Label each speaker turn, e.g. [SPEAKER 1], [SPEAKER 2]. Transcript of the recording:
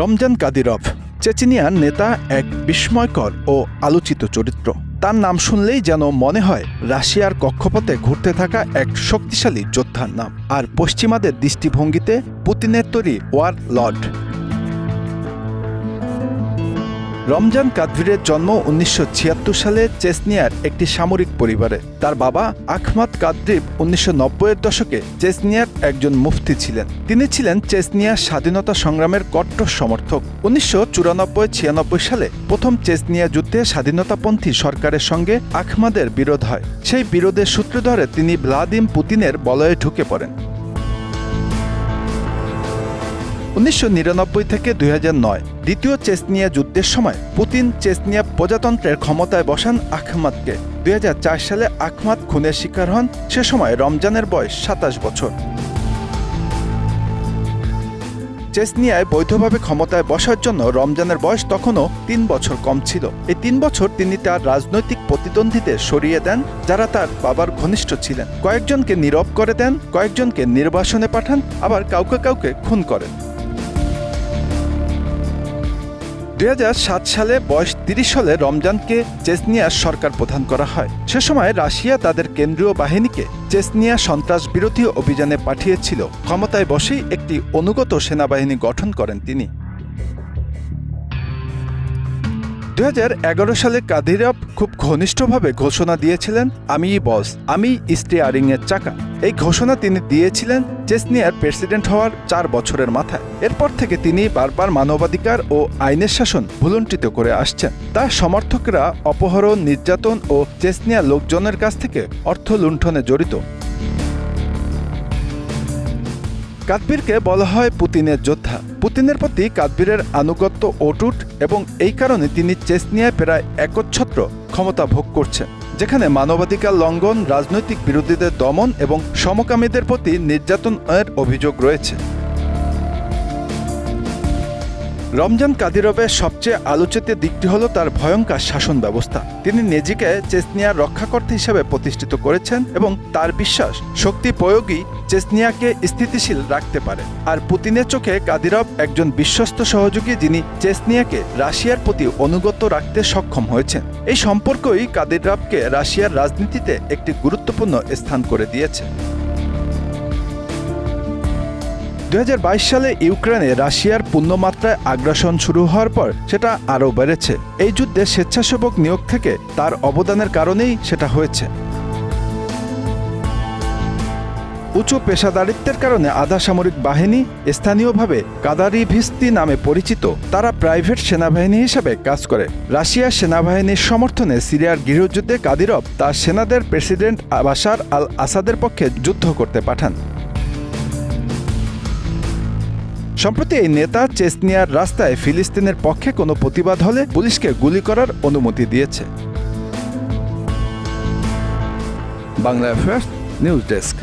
[SPEAKER 1] Ramzan Kadyrov, চেচিনিয়ার নেতা, এক বিস্ময়কর ও আলোচিত চরিত্র। তার নাম শুনলেই যেন মনে হয় রাশিয়ার কক্ষপথে ঘুরতে থাকা এক শক্তিশালী যোদ্ধার নাম। আর পশ্চিমাদের দৃষ্টিভঙ্গিতে পুতিনের তৈরি ওয়ার লর্ড রমজান কাদভিরের জন্ম উনিশশো ছিয়াত্তর সালে চেসনিয়ার একটি সামরিক পরিবারে। তার বাবা আখমাদ কাদ্রিব উনিশশো এর দশকে চেসনিয়ার একজন মুফতি ছিলেন। তিনি ছিলেন চেসনিয়ার স্বাধীনতা সংগ্রামের কট্টর সমর্থক। উনিশশো চুরানব্বই ছিয়ানব্বই সালে প্রথম চেসনিয়া যুদ্ধে স্বাধীনতাপন্থী সরকারের সঙ্গে আখমাদের বিরোধ হয়। সেই বিরোধের সূত্র ধরে তিনি ভ্লাদিম পুতিনের বলয়ে ঢুকে পড়েন। উনিশশো নিরানব্বই থেকে দুই হাজার নয় দ্বিতীয় চেসনিয়া যুদ্ধের সময় পুতিন চেসনিয়া প্রজাতন্ত্রের ক্ষমতায় বসান আখমাদকে। দুই হাজার চার সালে আখমাদ খুনের শিকার হন, সে সময় রমজানের বয়স সাতাশ বছর। চেসনিয়ায় বৈধভাবে ক্ষমতায় বসার জন্য রমজানের বয়স তখনও তিন বছর কম ছিল। এই তিন বছর তিনি তার রাজনৈতিক প্রতিদ্বন্দ্বীদের সরিয়ে দেন, যারা তার বাবার ঘনিষ্ঠ ছিলেন। কয়েকজনকে নীরব করে দেন, কয়েকজনকে নির্বাসনে পাঠান, আবার কাউকে কাউকে খুন করেন। দুই হাজার সাত সালে বয়স তিরিশ সালে রমজানকে চেসনিয়ার সরকার প্রধান করা হয়। সে সময় রাশিয়া তাদের কেন্দ্রীয় বাহিনীকে চেসনিয়া সন্ত্রাস বিরোধী অভিযানে পাঠিয়েছিল। ক্ষমতায় বসেই একটি অনুগত সেনাবাহিনী গঠন করেন তিনি। দু হাজার এগারো সালে কাদিরভ খুব ঘনিষ্ঠভাবে ঘোষণা দিয়েছিলেন, আমি বস, আমি স্টিয়ারিং এর চাকা। এই ঘোষণা তিনি দিয়েছিলেন চেসনিয়ার প্রেসিডেন্ট হওয়ার চার বছরের মাথায়। এরপর থেকে তিনি বারবার মানবাধিকার ও আইনের শাসন ভুলুণ্ঠিত করে আসছেন। তার সমর্থকরা অপহরণ, নির্যাতন ও চেসনিয়া লোকজনের কাছ থেকে অর্থ লুণ্ঠনে জড়িত। কাদবিরকে বলা হয় পুতিনের যোদ্ধা। পুতিনের প্রতি কাতবীরের আনুগত্য অটুট এবং এই কারণে তিনি চেসনিয়ায় প্রায় একচ্ছত্র ক্ষমতা ভোগ করছেন, যেখানে মানবাধিকার লঙ্ঘন, রাজনৈতিক বিরোধীদের দমন এবং সমকামীদের প্রতি নির্যাতনের অভিযোগ রয়েছে। রমজান কাদিরভের সবচেয়ে আলোচিত দিকটি হল তার ভয়ঙ্কর শাসন ব্যবস্থা তিনি নিজেকে চেসনিয়ার রক্ষাকর্তা হিসেবে প্রতিষ্ঠিত করেছেন এবং তার বিশ্বাস, শক্তি প্রয়োগই চেসনিয়াকে স্থিতিশীল রাখতে পারে। আর পুতিনের চোখে কাদিরভ একজন বিশ্বস্ত সহযোগী যিনি চেসনিয়াকে রাশিয়ার প্রতি অনুগত রাখতে সক্ষম হয়েছেন। এই সম্পর্কই কাদিরভকে রাশিয়ার রাজনীতিতে একটি গুরুত্বপূর্ণ স্থান করে দিয়েছে। দু হাজার বাইশ সালে ইউক্রেনে রাশিয়ার পূর্ণমাত্রায় আগ্রাসন শুরু হওয়ার পর সেটা আরও বেড়েছে। এই যুদ্ধে স্বেচ্ছাসেবক নিয়োগ থেকে তার অবদানের কারণেই সেটা হয়েছে। উঁচু পেশাদারিত্বের কারণে আধা সামরিক বাহিনী স্থানীয়ভাবে কাদারিভিস্তি নামে পরিচিত। তারা প্রাইভেট সেনাবাহিনী হিসেবে কাজ করে। রাশিয়ার সেনাবাহিনীর সমর্থনে সিরিয়ার গৃহযুদ্ধে কাদিরভ তার সেনাদের প্রেসিডেন্ট বাশার আল আসাদের পক্ষে যুদ্ধ করতে পাঠান। সম্প্রতি এই নেতা চেসনিয়ার রাস্তায় ফিলিস্তিনের পক্ষে কোনো প্রতিবাদ হলে পুলিশকে গুলি করার অনুমতি দিয়েছে। Bangla affairs news desk